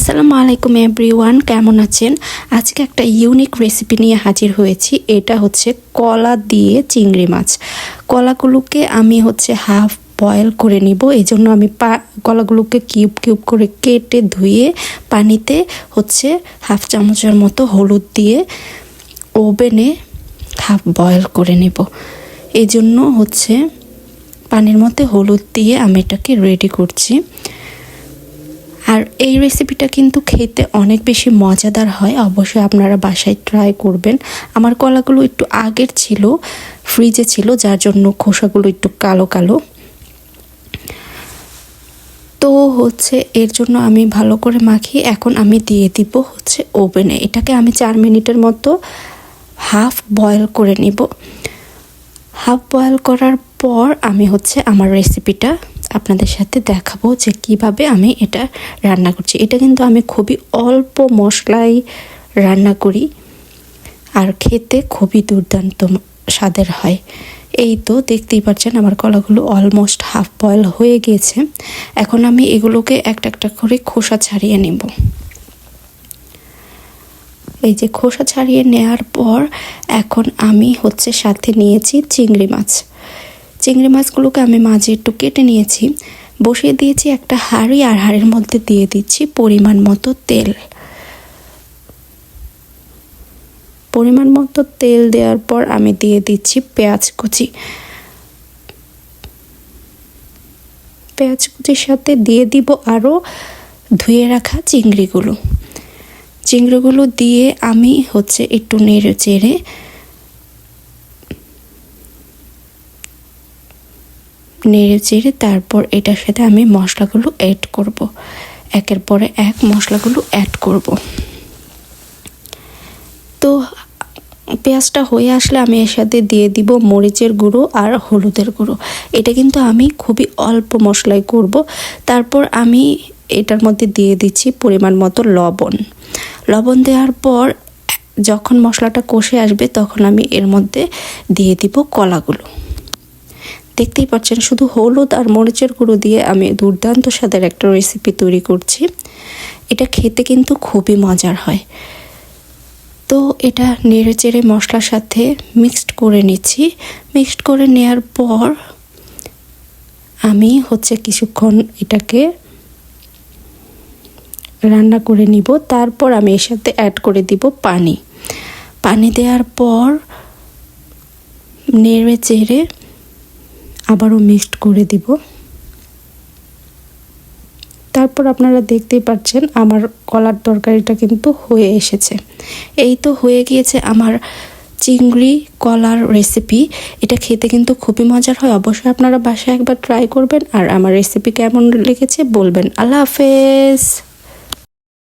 আসসালামু আলাইকুম এভরিওয়ান, কেমন আছেন? আজকে একটা ইউনিক রেসিপি নিয়ে হাজির হয়েছি। এটা হচ্ছে কলা দিয়ে চিংড়ি মাছ। কলাগুলোকে আমি হচ্ছে হাফ বয়েল করে নিব। এই জন্য আমি পা, কলাগুলোকে কিউব কিউব করে কেটে ধুয়ে পানিতে হচ্ছে হাফ চামচের মতো হলুদ দিয়ে ওভেনে হাফ বয়েল করে নেব। এই জন্য হচ্ছে পানির মধ্যে হলুদ দিয়ে আমি এটাকে রেডি করছি। আর এই রেসিপিটা কিন্তু খেতে অনেক বেশি মজাদার হয়। অবশ্যই আপনারা বাসায় ট্রাই করবেন। আমার কলাগুলো একটু আগের ছিল ফ্রিজে ছিল, যার জন্য খোসাগুলো একটু কালো কালো। তো হচ্ছে এর জন্য আমি ভালো করে মাখি এখন আমি দিয়ে দিব হচ্ছে ওভেনে। এটাকে আমি চার মিনিটের মতো হাফ বয়েল করে নিব। হাফ বয়েল করার পর আমি হচ্ছে আমার রেসিপিটা আপনাদের সাথে দেখাবো যে কীভাবে আমি এটা রান্না করছি। এটা কিন্তু আমি খুবই অল্প মশলাই রান্না করি আর খেতে খুবই দুর্দান্ত স্বাদের হয়। এই তো দেখতেই পাচ্ছেন আমার কলাগুলো অলমোস্ট হাফ বয়েল হয়ে গিয়েছে এখন আমি এগুলোকে একটা একটা করে খোসা ছাড়িয়ে নেব। এই যে খোসা ছাড়িয়ে নেওয়ার পর এখন আমি হচ্ছে সাথে নিয়েছি চিংড়ি মাছ। চিংড়ি মাছগুলোকে আমি মাঝে একটু কেটে নিয়েছি। বসিয়ে দিয়েছি একটা হাঁড়ি আর হাঁড়ির মধ্যে দিয়ে দিচ্ছি পরিমাণ মতো তেল। পরিমাণ মতো তেল দেওয়ার পর আমি দিয়ে দিচ্ছি পেঁয়াজ কুচি। পেঁয়াজ কুচির সাথে দিয়ে দিব আরও ধুয়ে রাখা চিংড়িগুলো। চিংড়িগুলো দিয়ে আমি হচ্ছে একটু নেড়ে চেড়ে নেড়ে চেড়ে তারপর এটার সাথে আমি মশলাগুলো অ্যাড করব। একের পরে এক মশলাগুলো অ্যাড করব। তো পেঁয়াজটা হয়ে আসলে আমি এর সাথে দিয়ে দিব মরিচের গুঁড়ো আর হলুদের গুঁড়ো। এটা কিন্তু আমি খুবই অল্প মশলায় করব। তারপর আমি এটার মধ্যে দিয়ে দিচ্ছি পরিমাণ মতো লবণ। লবণ দেওয়ার পর যখন মশলাটা কষে আসবে তখন আমি এর মধ্যে দিয়ে দিব কলাগুলো। দেখতেই পাচ্ছেন, শুধু হলুদ আর মরিচের গুঁড়ো দিয়ে আমি দুর্দান্ত স্বাদের একটা রেসিপি তৈরি করছি। এটা খেতে কিন্তু খুবই মজার হয়। তো এটা নেড়ে চেড়ে মশলার সাথে মিক্সড করে নিচ্ছি। মিক্সড করে নেওয়ার পর আমি হচ্ছে কিছুক্ষণ এটাকে রান্না করে নিব। তারপর আমি এর সাথে অ্যাড করে দিব পানি। পানি দেওয়ার পর নেড়ে চেড়ে আবারও মিক্সড করে দিব। তারপর আপনারা দেখতেই পাচ্ছেন আমার কলার তরকারিটা কিন্তু হয়ে এসেছে। এই তো হয়ে গিয়েছে আমার চিংড়ি কলার রেসিপি এটা খেতে কিন্তু খুবই মজার হয়। অবশ্যই আপনারা বাসায় একবার ট্রাই করবেন। আর আমার রেসিপি কেমন লেগেছে বলবেন। আল্লাহ হাফেজ!